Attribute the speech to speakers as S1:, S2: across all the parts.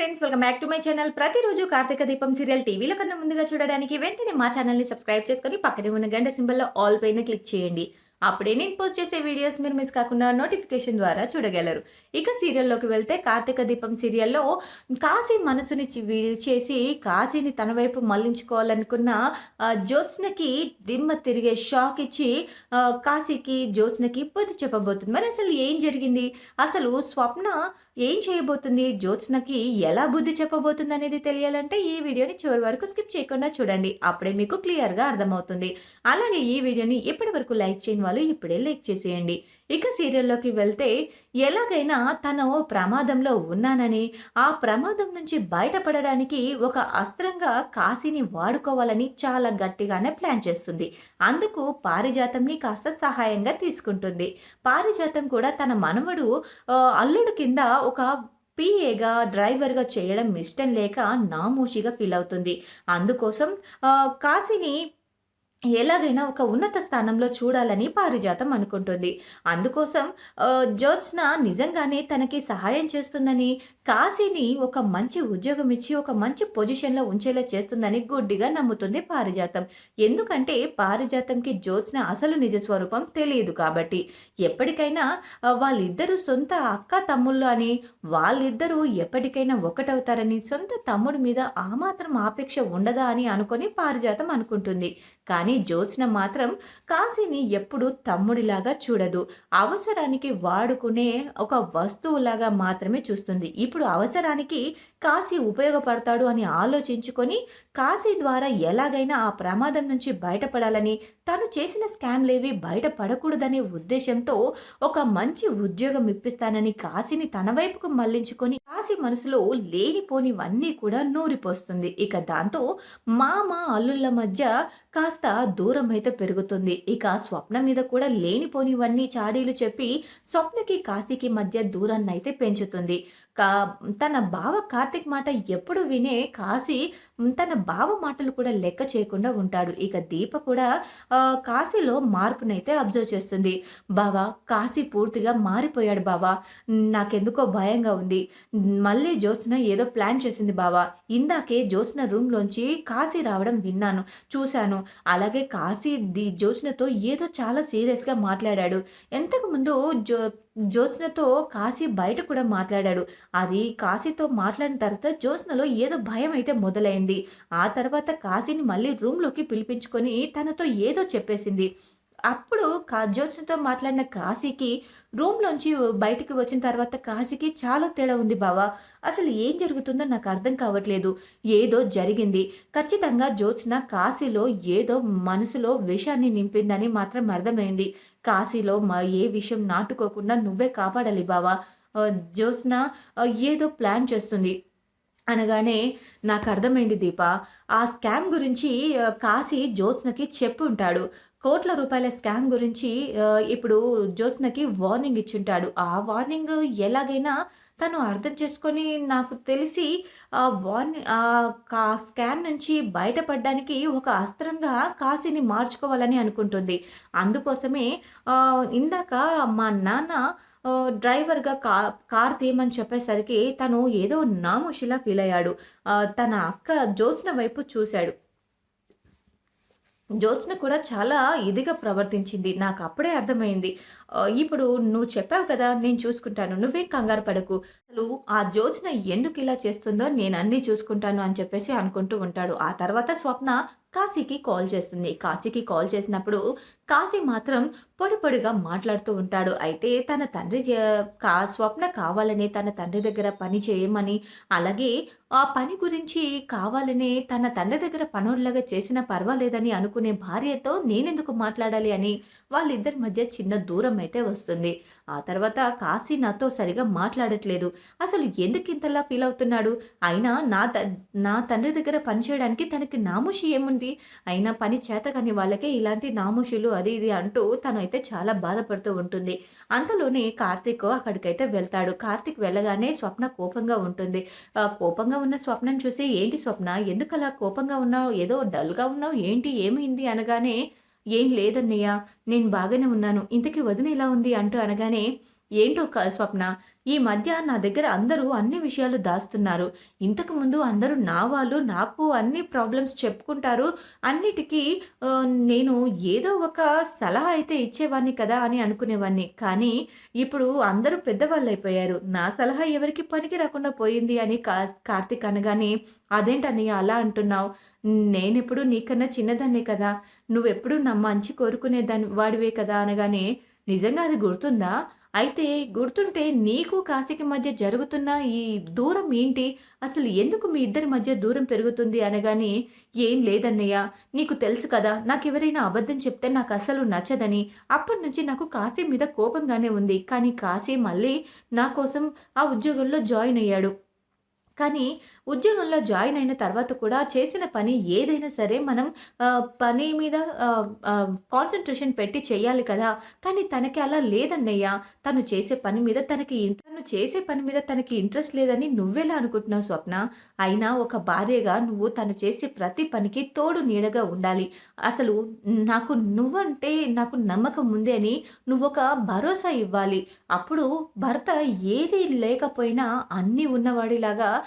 S1: Friends welcome back to my channel ప్రతిరోజు కార్తీక దీపం serial టీవీలో కన్నా ముందుగా చూడడానికి వెంటనే మా ఛానల్ని సబ్స్క్రైబ్ చేసుకొని పక్కనే ఉన్న గంట సింబల్లో ఆల్ పైన క్లిక్ చేయండి. అప్పుడే నేను పోస్ట్ చేసే వీడియోస్ మీరు మిస్ కాకుండా నోటిఫికేషన్ ద్వారా చూడగలరు. ఇక సీరియల్లోకి వెళ్తే కార్తీక దీపం సీరియల్లో కాశీ మనసుని చేసి కాశీని తన వైపు మళ్ళించుకోవాలనుకున్న జ్యోత్స్నకి దిమ్మ తిరిగే షాక్ ఇచ్చి కాశీకి జ్యోత్స్నకి బుద్ధి చెప్పబోతుంది. మరి అసలు ఏం జరిగింది? అసలు స్వప్న ఏం చేయబోతుంది? జ్యోత్స్నకి ఎలా బుద్ధి చెప్పబోతుంది అనేది తెలియాలంటే ఈ వీడియోని చివరి వరకు స్కిప్ చేయకుండా చూడండి. అప్పుడే మీకు క్లియర్గా అర్థమవుతుంది. అలాగే ఈ వీడియోని ఇప్పటి వరకు లైక్ చేయని వాళ్ళు ఇప్పుడే లైక్ చేసేయండి. ఇక సీరియల్లోకి వెళ్తే ఎలాగైనా తను ప్రమాదంలో ఉన్నానని ఆ ప్రమాదం నుంచి బయటపడడానికి ఒక అస్త్రంగా కాశీని వాడుకోవాలని చాలా గట్టిగానే ప్లాన్ చేస్తుంది. అందుకు పారిజాతంని కాస్త సహాయంగా తీసుకుంటుంది. పారిజాతం కూడా తన మనవడు అల్లుడు కింద ఒక పిఏగా డ్రైవర్గా చేయడం ఇష్టం లేక నామోషిగా ఫీల్ అవుతుంది. అందుకోసం కాశీని ఎలాగైనా ఒక ఉన్నత స్థానంలో చూడాలని పారిజాతం అనుకుంటుంది. అందుకోసం జోత్స్న జ్యోత్స్న నిజంగానే తనకి సహాయం చేస్తుందని కాశీని ఒక మంచి ఉద్యోగం ఇచ్చి ఒక మంచి పొజిషన్లో ఉంచేలా చేస్తుందని గుడ్డిగా నమ్ముతుంది పారిజాతం. ఎందుకంటే పారిజాతంకి జ్యోత్స్న అసలు నిజ స్వరూపం తెలియదు కాబట్టి. ఎప్పటికైనా వాళ్ళిద్దరూ సొంత అక్క తమ్ముళ్ళు అని వాళ్ళిద్దరూ ఎప్పటికైనా ఒకటవుతారని సొంత తమ్ముడి మీద ఆ మాత్రం ఆపేక్ష ఉండదా అని అనుకొని పారిజాతం అనుకుంటుంది. కానీ జ్యోత్స్న మాత్రం కాశీని ఎప్పుడూ తమ్ముడిలాగా చూడదు. అవసరానికి వాడుకునే ఒక వస్తువులాగా మాత్రమే చూస్తుంది. ఇప్పుడు అవసరానికి కాశీ ఉపయోగపడతాడు అని ఆలోచించుకొని కాశీ ద్వారా ఎలాగైనా ఆ ప్రమాదం నుంచి బయటపడాలని తను చేసిన స్కామ్లేవి బయటపడకూడదనే ఉద్దేశంతో ఒక మంచి ఉద్యోగం ఇప్పిస్తానని కాశీని తన వైపుకు మళ్ళించుకొని కాశీ మనసులో లేనిపోనివన్నీ కూడా నూరిపోస్తుంది. ఇక దాంతో మామ అల్లుళ్ళ మధ్య కాస్త దూరం అయితే పెరుగుతుంది. ఇక స్వప్న మీద కూడా లేనిపోనివన్నీ చాడీలు చెప్పి స్వప్నకి కాశీకి మధ్య దూరాన్ని అయితే పెంచుతుంది. కా తన బావ కార్తిక్ మాట ఎప్పుడు వినే కాశీ తన బావ మాటలు కూడా లెక్క చేయకుండా ఉంటాడు. ఇక దీప కూడా కాశీలో మార్పునైతే అబ్జర్వ్ చేస్తుంది. బావా కాశీ పూర్తిగా మారిపోయాడు బావా. నాకెందుకో భయంగా ఉంది. మళ్ళీ జ్యోత్స్న ఏదో ప్లాన్ చేసింది బావా. ఇందాకే జ్యోత్స్న రూమ్లోంచి కాశీ రావడం విన్నాను చూశాను. అలాగే కాశీ ది జ్యోత్స్నతో ఏదో చాలా సీరియస్గా మాట్లాడాడు. ఎంతకు ముందు జో జ్యోత్స్నతో కాశీ బయట కూడా మాట్లాడాడు. అది కాశీతో మాట్లాడిన తర్వాత జ్యోత్స్నలో ఏదో భయం అయితే మొదలైంది. ఆ తర్వాత కాశీని మళ్ళీ రూమ్లోకి పిలిపించుకొని తనతో ఏదో చెప్పేసింది. అప్పుడు కా జ్యోత్స్నతో మాట్లాడిన కాశీకి రూమ్లోంచి బయటికి వచ్చిన తర్వాత కాశీకి చాలా తేడా ఉంది బావా. అసలు ఏం జరుగుతుందో నాకు అర్థం కావట్లేదు. ఏదో జరిగింది. ఖచ్చితంగా జ్యోత్స్న కాశీలో ఏదో మనసులో విషాన్ని నింపిందని మాత్రం అర్థమైంది. కాశీలో మా ఏ విషయం నాటుకోకుండా నువ్వే కాపాడాలి బావా. జ్యోత్స్న ఏదో ప్లాన్ చేస్తుంది. అనగానే నాకు అర్థమైంది దీప. ఆ స్కామ్ గురించి కాశీ జ్యోత్స్నకి చెప్పు ఉంటాడు. కోట్ల రూపాయల స్కామ్ గురించి ఇప్పుడు జ్యోత్స్నకి వార్నింగ్ ఇచ్చుంటాడు. ఆ వార్నింగ్ ఎలాగైనా తను అర్థం చేసుకొని నాకు తెలిసి ఆ వార్నింగ్ ఆ స్కామ్ నుంచి బయటపడడానికి ఒక అస్త్రంగా కాశీని మార్చుకోవాలని అనుకుంటుంది. అందుకోసమే ఇందాక మా నాన్న డ్రైవర్గా కా కార్ తీయమని చెప్పేసరికి తను ఏదో నామోషిలా ఫీల్ అయ్యాడు. తన అక్క జ్యోత్స్న వైపు చూశాడు. జ్యోత్స్న కూడా చాలా ఇదిగా ప్రవర్తించింది. నాకు అప్పుడే అర్థమైంది. ఇప్పుడు నువ్వు చెప్పావు కదా నేను చూసుకుంటాను. నువ్వే కంగారు పడకు. అసలు ఆ జ్యోత్స్న ఎందుకు ఇలా చేస్తుందో నేను అన్నీ చూసుకుంటాను అని చెప్పేసి అనుకుంటూ ఉంటాడు. ఆ తర్వాత స్వప్న కాశీకి కాల్ చేస్తుంది. కాశీకి కాల్ చేసినప్పుడు కాశీ మాత్రం పొడి పొడిగా మాట్లాడుతూ ఉంటాడు. అయితే తన తండ్రి కా స్వప్న కావాలని తన తండ్రి దగ్గర పని చేయమని అలాగే ఆ పని గురించి కావాలని తన తండ్రి దగ్గర పనుల్లాగా చేసినా పర్వాలేదని అనుకునే భార్యతో నేనెందుకు మాట్లాడాలి అని వాళ్ళిద్దరి మధ్య చిన్న దూరం అయితే వస్తుంది. ఆ తర్వాత కాశీ నాతో సరిగా మాట్లాడట్లేదు. అసలు ఎందుకు ఇంతలా ఫీల్ అవుతున్నాడు? అయినా నా త నా తండ్రి దగ్గర పని చేయడానికి తనకి నామోషి ఏముంది? అయినా పని చేత కాని వాళ్ళకే ఇలాంటి నామోషులు అది ఇది అంటూ తను అయితే చాలా బాధపడుతూ ఉంటుంది. అంతలోనే కార్తీక్ అక్కడికైతే వెళ్తాడు. కార్తీక్ వెళ్ళగానే స్వప్న కోపంగా ఉంటుంది. కోపంగా ఉన్న స్వప్నం చూసి ఏంటి స్వప్న? ఎందుకు అలా కోపంగా ఉన్నావు? ఏదో డల్గా ఉన్నావు? ఏంటి? ఏమైంది? అనగానే ఏం లేదన్నయ్య నేను బాగానే ఉన్నాను. ఇంతకీ వదిన ఎలా ఉంది? అంటూ అనగానే ఏంటో స్వప్న ఈ మధ్య నా దగ్గర అందరూ అన్ని విషయాలు దాస్తున్నారు. ఇంతకుముందు అందరూ నా వాళ్ళు నాకు అన్ని ప్రాబ్లమ్స్ చెప్పుకుంటారు. అన్నిటికీ నేను ఏదో ఒక సలహా అయితే ఇచ్చేవాడిని కదా అని అనుకునేవాడిని. కానీ ఇప్పుడు అందరూ పెద్దవాళ్ళు అయిపోయారు నా సలహా ఎవరికీ పనికి రాకుండా పోయింది అని కా కార్తీక్ అనగానే, అదేంటని అలా అంటున్నావు? నేనెప్పుడు నీకన్నా చిన్నదాన్నే కదా! నువ్వెప్పుడు నా మంచి కోరుకునే దాని వాడివే కదా!" అనగానే, "నిజంగా అది గుర్తుందా? అయితే గుర్తుంటే నీకు కాశీకి మధ్య జరుగుతున్న ఈ దూరం ఏంటి? అసలు ఎందుకు మీ ఇద్దరి మధ్య దూరం పెరుగుతుంది?" అనగానే, "ఏం లేదన్నయ్య. నీకు తెలుసు కదా! నాకెవరైనా అబద్ధం చెప్తే నాకు అసలు నచ్చదని. అప్పటి నుంచి నాకు కాశీ మీద కోపంగానే ఉంది. కానీ కాశీ మళ్ళీ నా కోసం ఆ ఉద్యోగంలో జాయిన్ అయ్యాడు. కానీ ఉద్యోగంలో జాయిన్ అయిన తర్వాత కూడా చేసిన పని ఏదైనా సరే మనం పని మీద కాన్సన్ట్రేషన్ పెట్టి చేయాలి కదా! కానీ తనకి అలా లేదన్నయ్య. తను చేసే పని మీద తనకి తను చేసే పని మీద తనకి ఇంట్రెస్ట్ లేదని నువ్వెలా అనుకుంటున్నావు స్వప్న? అయినా ఒక భార్యగా నువ్వు తను చేసే ప్రతి పనికి తోడు నీడగా ఉండాలి. అసలు నాకు నువ్వంటే నాకు నమ్మకం ఉంది అని నువ్వొక భరోసా ఇవ్వాలి. అప్పుడు భర్త ఏది లేకపోయినా అన్నీ ఉన్నవాడిలాగా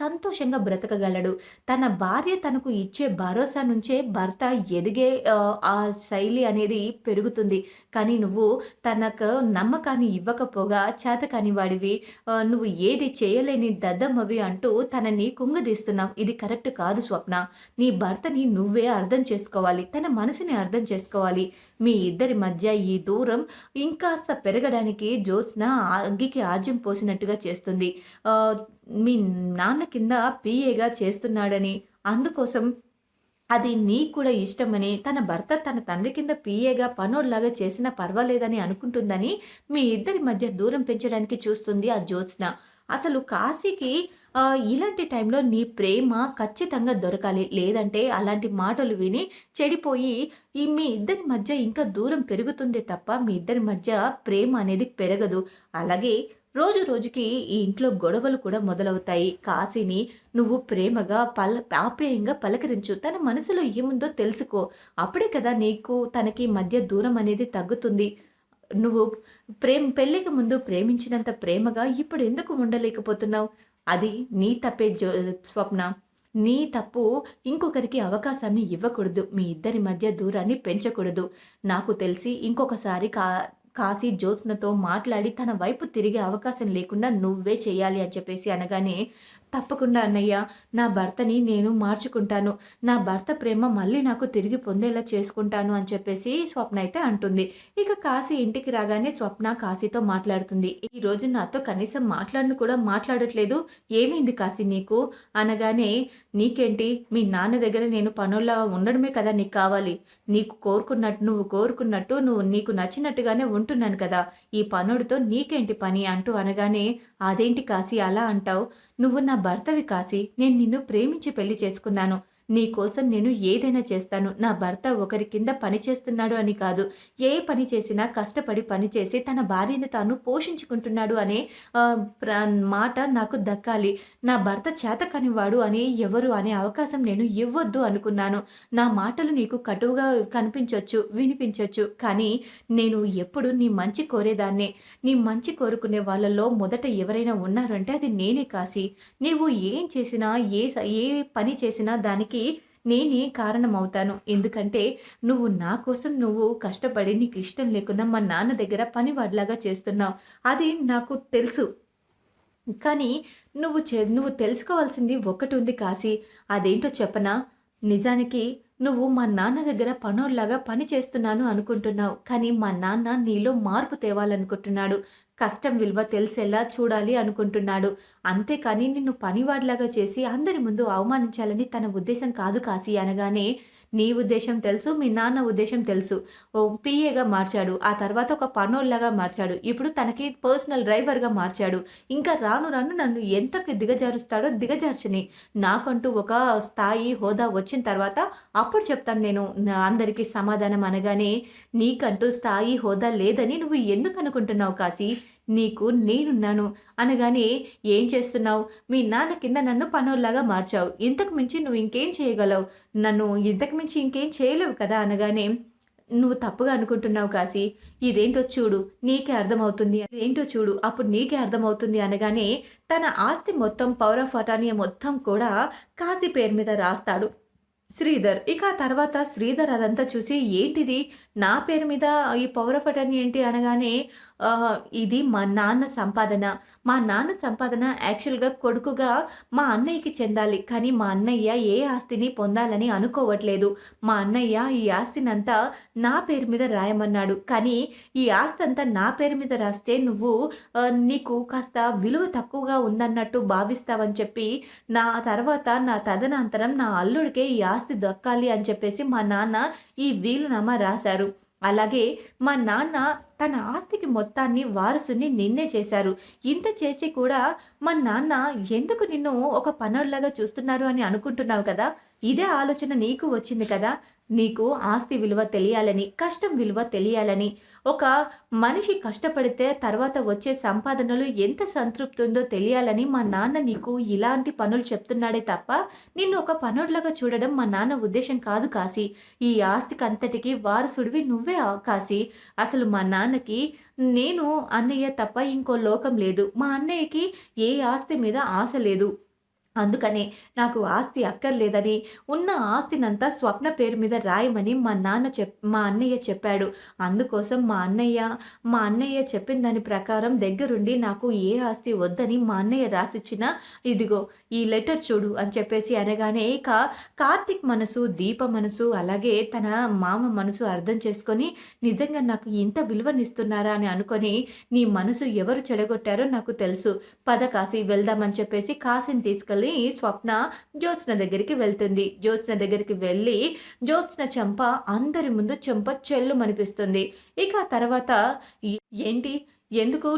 S1: సంతోషంగా బ్రతకగలడు. తన భార్య తనకు ఇచ్చే భరోసా నుంచే భర్త ఎదిగే ఆ శైలి అనేది పెరుగుతుంది. కానీ నువ్వు తనకు నమ్మకాన్ని ఇవ్వకపోగా చేతకాని వాడివి, నువ్వు ఏది చేయలేని దద్దమ్మవి అంటూ తనని కుంగదీస్తున్నావు. ఇది కరెక్ట్ కాదు స్వప్న. నీ భర్తని నువ్వే అర్థం చేసుకోవాలి. తన మనసుని అర్థం చేసుకోవాలి. మీ ఇద్దరి మధ్య ఈ దూరం ఇంకాస్త పెరగడానికి జ్యోత్స్న అగ్గికి ఆజ్యం పోసినట్టుగా చేస్తుంది. మీ నాన్న కింద పీఏగా చేస్తున్నాడని, అందుకోసం అది నీకు కూడా ఇష్టమని, తన భర్త తన తండ్రి కింద పీఏగా పనోడిలాగా చేసినా పర్వాలేదని అనుకుంటుందని, మీ ఇద్దరి మధ్య దూరం పెంచడానికి చూస్తుంది ఆ జ్యోత్స్న. అసలు కాశీకి ఇలాంటి టైంలో నీ ప్రేమ ఖచ్చితంగా దొరకాలి. లేదంటే అలాంటి మాటలు విని చెడిపోయి ఈ మీ ఇద్దరి మధ్య ఇంకా దూరం పెరుగుతుందే తప్ప మీ ఇద్దరి మధ్య ప్రేమ అనేది పెరగదు. అలాగే రోజు రోజుకి ఈ ఇంట్లో గొడవలు కూడా మొదలవుతాయి. కాశీని నువ్వు ప్రేమగా పల ఆప్యాయంగా పలకరించు. తన మనసులో ఏముందో తెలుసుకో. అప్పుడే కదా నీకు తనకి మధ్య దూరం అనేది తగ్గుతుంది. నువ్వు ప్రేమ్ పెళ్ళికి ముందు ప్రేమించినంత ప్రేమగా ఇప్పుడు ఎందుకు ఉండలేకపోతున్నావు? అది నీ తప్పే జో స్వప్న. నీ తప్పు ఇంకొకరికి అవకాశాన్ని ఇవ్వకూడదు. మీ ఇద్దరి మధ్య దూరాన్ని పెంచకూడదు. నాకు తెలిసి ఇంకొకసారి కా కాశీ జ్యోత్స్నతో మాట్లాడి తన వైపు తిరిగే అవకాశం లేకుండా నువ్వే చేయాలి అని చెప్పేసి అనగానే, తప్పకుండా అన్నయ్య. నా భర్తని నేను మార్చుకుంటాను. నా భర్త ప్రేమ మళ్ళీ నాకు తిరిగి పొందేలా చేసుకుంటాను అని చెప్పేసి స్వప్న అయితే అంటుంది. ఇక కాశీ ఇంటికి రాగానే స్వప్న కాశీతో మాట్లాడుతుంది. ఈ రోజు నాతో కనీసం మాట్లాడను కూడా మాట్లాడట్లేదు. ఏమైంది కాశీ నీకు?" అనగానే, "నీకేంటి మీ నాన్న దగ్గర నేను పనుల్లో ఉండడమే కదా నీకు కావాలి. నీకు కోరుకున్నట్టు నువ్వు కోరుకున్నట్టు నువ్వు నీకు నచ్చినట్టుగానే ఉంటున్నాను కదా! ఈ పనుడితో నీకేంటి పని?" అంటూ అనగానే, "అదేంటి కాశీ అలా అంటావు? నువ్వు నా భర్తవి కాసి నేను నిన్ను ప్రేమించి పెళ్ళి చేసుకున్నాను. నీ కోసం నేను ఏదైనా చేస్తాను. నా భర్త ఒకరి కింద పని చేస్తున్నాడు అని కాదు. ఏ పని చేసినా కష్టపడి పని చేసి తన భార్యను తాను పోషించుకుంటున్నాడు అనే ప్ర మాట నాకు దక్కాలి. నా భర్త చేతకానివాడు అని ఎవరు అనే అవకాశం నేను ఇవ్వద్దు అనుకున్నాను. నా మాటలు నీకు కటువుగా కనిపించవచ్చు వినిపించవచ్చు కానీ నేను ఎప్పుడు నీ మంచి కోరేదాన్నే. నీ మంచి కోరుకునే వాళ్ళలో మొదట ఎవరైనా ఉన్నారంటే అది నేనే కాసి నీవు ఏం చేసినా, ఏ స ఏ పని చేసినా దానికి నేనే కారణమవుతాను. ఎందుకంటే నువ్వు నా కోసం నువ్వు కష్టపడి నీకు ఇష్టం లేకున్నా మా నాన్న దగ్గర పనివాడిలాగా చేస్తున్నావు. అది నాకు తెలుసు. కానీ నువ్వు చె నువ్వు తెలుసుకోవాల్సింది ఒకటి ఉంది కాశీ. అదేంటో చెప్పనా? నిజానికి నువ్వు మా నాన్న దగ్గర పనోళ్ళలాగా పని చేస్తున్నాను అనుకుంటున్నావు. కానీ మా నాన్న నీలో మార్పు తేవాలనుకుంటున్నాడు. కష్టం విలువ తెలిసేలా చూడాలి అనుకుంటున్నాడు. అంతేకాని నిన్ను పనివాడిలాగా చేసి అందరి ముందు అవమానించాలని తన ఉద్దేశం కాదు కాశీ అనగానే, నీ ఉద్దేశం తెలుసు. మీ నాన్న ఉద్దేశం తెలుసు. ఓ పిఏగా మార్చాడు. ఆ తర్వాత ఒక పనోళ్ళగా మార్చాడు. ఇప్పుడు తనకి పర్సనల్ డ్రైవర్‌గా మార్చాడు. ఇంకా రాను రాను నన్ను ఎంతకి దిగజారుస్తాడో దిగజార్చని. నాకంటూ ఒక స్థాయి, హోదా వచ్చిన తర్వాత అప్పుడు చెప్తాను నేను అందరికీ సమాధానం అనగానే, నీకంటూ స్థాయి, హోదా లేదని నువ్వు ఎందుకు అనుకుంటున్నావు కాశీ? నీకు నేనున్నాను. అనగానే ఏం చేస్తున్నావు? మీ నాన్న కింద నన్ను పనోడిలాగా మార్చావు. ఇంతకు మించి నువ్వు ఇంకేం చేయగలవు? నన్ను ఇంతకు మించి ఇంకేం చేయలేవు కదా! అనగానే నువ్వు తప్పుగా అనుకుంటున్నావు కాశీ ఇదేంటో చూడు నీకే అర్థమవుతుంది ఇదేంటో చూడు అప్పుడు నీకే అర్థమవుతుంది అనగానే తన ఆస్తి మొత్తం పౌర ఫటానియా మొత్తం కూడా కాశీ పేరు మీద రాస్తాడు శ్రీధర్ ఇక తర్వాత శ్రీధర్ అదంతా చూసి ఏంటిది నా పేరు మీద ఈ పౌరఫటని ఏంటి అనగానే ఇది మా నాన్న సంపాదన. మా నాన్న సంపాదన యాక్చువల్గా కొడుకుగా మా అన్నయ్యకి చెందాలి. కానీ మా అన్నయ్య ఏ ఆస్తిని పొందాలని అనుకోవట్లేదు. మా అన్నయ్య ఈ ఆస్తినంతా నా పేరు మీద రాయమన్నాడు. కానీ ఈ ఆస్తి అంతా నా పేరు మీద రాస్తే నువ్వు నీకు కాస్త విలువ తక్కువగా ఉందన్నట్టు భావిస్తావని చెప్పి నా తర్వాత నా తదనంతరం నా అల్లుడికే ఈ ఆస్తి దక్కాలి అని చెప్పేసి మా నాన్న ఈ వీలునామా రాశారు. అలాగే మా నాన్న తన ఆస్తికి మొత్తాన్ని వారసుని నిన్నే చేశారు. ఇంత చేసి కూడా మా నాన్న ఎందుకు నిన్ను ఒక పనుల్లాగా చూస్తున్నారు అని అనుకుంటున్నావు కదా? ఇదే ఆలోచన నీకు వచ్చింది కదా? నీకు ఆస్తి విలువ తెలియాలని కష్టం విలువ తెలియాలని. ఒక మనిషి కష్టపడితే తర్వాత వచ్చే సంపాదనలు ఎంత సంతృప్తి ఉందో తెలియాలని మా నాన్న నీకు ఇలాంటి పనులు చెప్తున్నాడే తప్ప నిన్ను ఒక పనుడిలాగా చూడడం మా నాన్న ఉద్దేశం కాదు కాశీ. ఈ ఆస్తికి అంతటికీ వారసుడివి నువ్వే కాసి కాశీ. అసలు మా నాన్న నాన్నకి నేను అన్నయ్య తప్ప ఇంకో లోకం లేదు. మా అన్నయ్యకి ఏ ఆస్తి మీద ఆశ లేదు. అందుకనే నాకు ఆస్తి అక్కర్లేదని ఉన్న ఆస్తినంతా స్వప్న పేరు మీద రాయమని మా నాన్న చెప్ మా అన్నయ్య చెప్పాడు. అందుకోసం మా అన్నయ్య మా అన్నయ్య చెప్పిన దాని ప్రకారం దగ్గరుండి నాకు ఏ ఆస్తి వద్దని మా అన్నయ్య రాసిచ్చిన ఇదిగో ఈ లెటర్ చూడు అని చెప్పేసి అనగానే ఇక కార్తిక్ మనసు దీప మనసు అలాగే తన మామ మనసు అర్థం చేసుకొని నిజంగా నాకు ఇంత విలువనిస్తున్నారా అని అనుకొని నీ మనసు ఎవరు చెడగొట్టారో నాకు తెలుసు. పద కాశీ వెళ్దామని చెప్పేసి కాశీని తీసుకెళ్ళి స్వప్న జ్యోత్స్న దగ్గరికి వెళ్తుంది. జ్యోత్స్న దగ్గరికి వెళ్ళి జ్యోత్స్న చెంప అందరి ముందు చెంప చెల్లు మనిపిస్తుంది ఇక తర్వాత ఏంటి? ఎందుకు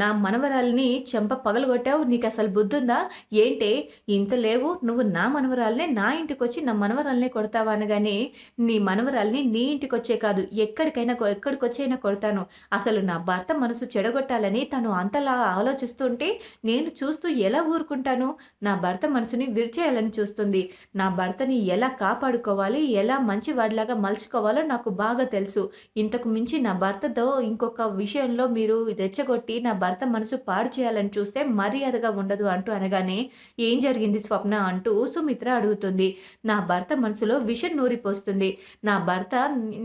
S1: నా మనవరాల్ని చెంప పగలగొట్టావు? నీకు అసలు బుద్ధి ఉందా ఏంటే ఇంత లేవు నువ్వు నా మనవరాల్నే నా ఇంటికి వచ్చి నా మనవరాల్నే కొడతావా అనగానే నీ మనవరాల్ని నీ ఇంటికి వచ్చే కాదు ఎక్కడికైనా ఎక్కడికి ఎక్కడికి వచ్చైనా కొడతాను. అసలు నా భర్త మనసు చెడగొట్టాలని తను అంతలా ఆలోచిస్తుంటే నేను చూస్తూ ఎలా ఊరుకుంటాను? నా భర్త మనసుని విరిచేయాలని చూస్తుంది. నా భర్తని ఎలా కాపాడుకోవాలి? ఎలా మంచివాడిలాగా మలుచుకోవాలో నాకు బాగా తెలుసు. ఇంతకు మించి నా భర్తతో ఇంకొక విషయంలో మీరు రెచ్చగొట్టి నా భర్త మనసు పాడు చేయాలని చూస్తే మర్యాదగా ఉండదు అంటూ అనగానే ఏం జరిగింది స్వప్న? అంటూ సుమిత్ర అడుగుతుంది. నా భర్త మనసులో విషం నూరిపోస్తుంది. నా భర్త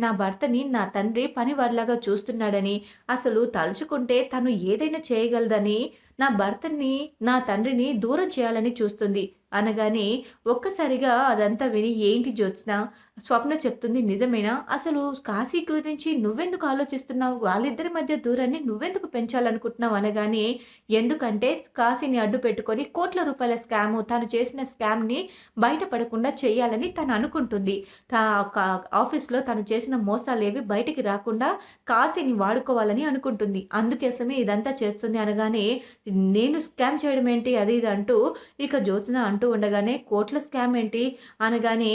S1: నా భర్తని నా తండ్రి పనివాడిలాగా చూస్తున్నాడని అసలు తలుచుకుంటే తను ఏదైనా చేయగలదని నా భర్తని నా తండ్రిని దూరం చేయాలని చూస్తుంది. అనగానే ఒక్కసారిగా అదంతా విని ఏంటి జ్యోత్స్న? స్వప్న చెప్తుంది నిజమేనా? అసలు కాశీ గురించి నువ్వెందుకు ఆలోచిస్తున్నావు? వాళ్ళిద్దరి మధ్య దూరాన్ని నువ్వెందుకు పెంచాలనుకుంటున్నావు? అనగానే ఎందుకంటే కాశీని అడ్డు పెట్టుకొని కోట్ల రూపాయల స్కామ్ తను చేసిన స్కామ్ని బయటపడకుండా చేయాలని తను అనుకుంటుంది. తా కా- ఆఫీస్లో తను చేసిన మోసాలేవి బయటికి రాకుండా కాశీని వాడుకోవాలని అనుకుంటుంది. అందుకోసమే ఇదంతా చేస్తుంది. అనగానే నేను స్కామ్ చేయడం ఏంటి అది ఇది అంటూ ఇక జ్యోత్స్న అంటూ ఉండగానే కోట్ల స్కామ్ ఏంటి అనగానే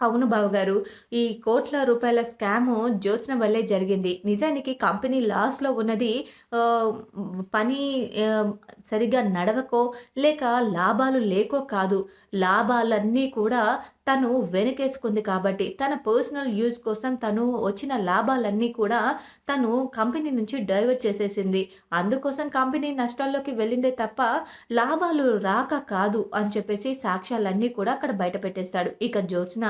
S1: అవును బావగారు ఈ కోట్ల రూపాయల స్కాము జ్యోత్స్న వల్లే జరిగింది. నిజానికి కంపెనీ లాస్లో ఉన్నది పని సరిగా నడవకో లేక లాభాలు లేకో కాదు. లాభాలన్నీ కూడా తను వెనకేసుకుంది కాబట్టి తన పర్సనల్ యూజ్ కోసం తను వచ్చిన లాభాలన్నీ కూడా తను కంపెనీ నుంచి డైవర్ట్ చేసేసింది. అందుకోసం కంపెనీ నష్టాల్లోకి వెళ్ళిందే తప్ప లాభాలు రాక కాదు అని చెప్పేసి సాక్ష్యాలన్నీ కూడా అక్కడ బయట పెట్టేస్తాడు. ఇక జ్యోత్స్న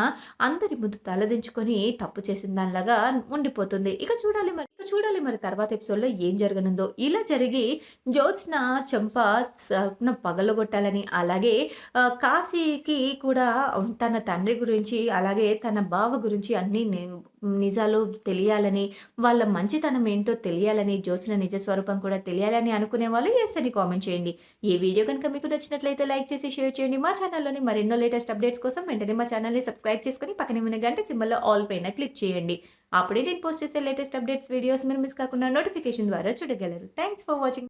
S1: అందరి ముందు తలదించుకొని తప్పు చేసిన దానిలాగా ఉండిపోతుంది. ఇక చూడాలి మరి ఇక చూడాలి మరి తర్వాత ఎపిసోడ్లో ఏం జరగనుందో. ఇలా జరిగి జ్యోత్స్న చెంప పగలగొట్టాలని అలాగే కాశీకి కూడా తన తండ్రి గురించి అలాగే తన బావ గురించి అన్ని నిజాలు తెలియాలని వాళ్ళ మంచితనం ఏంటో తెలియాలని జోచిన నిజ స్వరూపం కూడా తెలియాలని అనుకునే వాళ్ళు ఎస్ అని కామెంట్ చేయండి. ఈ వీడియో కనుక మీకు నచ్చినట్లయితే లైక్ చేసి షేర్ చేయండి. మా ఛానల్లోని మరెన్నో లేటెస్ట్ అప్డేట్స్ కోసం వెంటనే మా ఛానల్ని సబ్స్క్రైబ్ చేసుకొని పక్కనే ఉన్న గంట సింబల్లో ఆల్ పైన క్లిక్ చేయండి. అప్పుడే నేను పోస్ట్ చేసే లేటెస్ట్ అప్డేట్స్ వీడియోస్ మీరు మిస్ కాకుండా నోటిఫికేషన్ ద్వారా చూడగలరు. Thanks for watching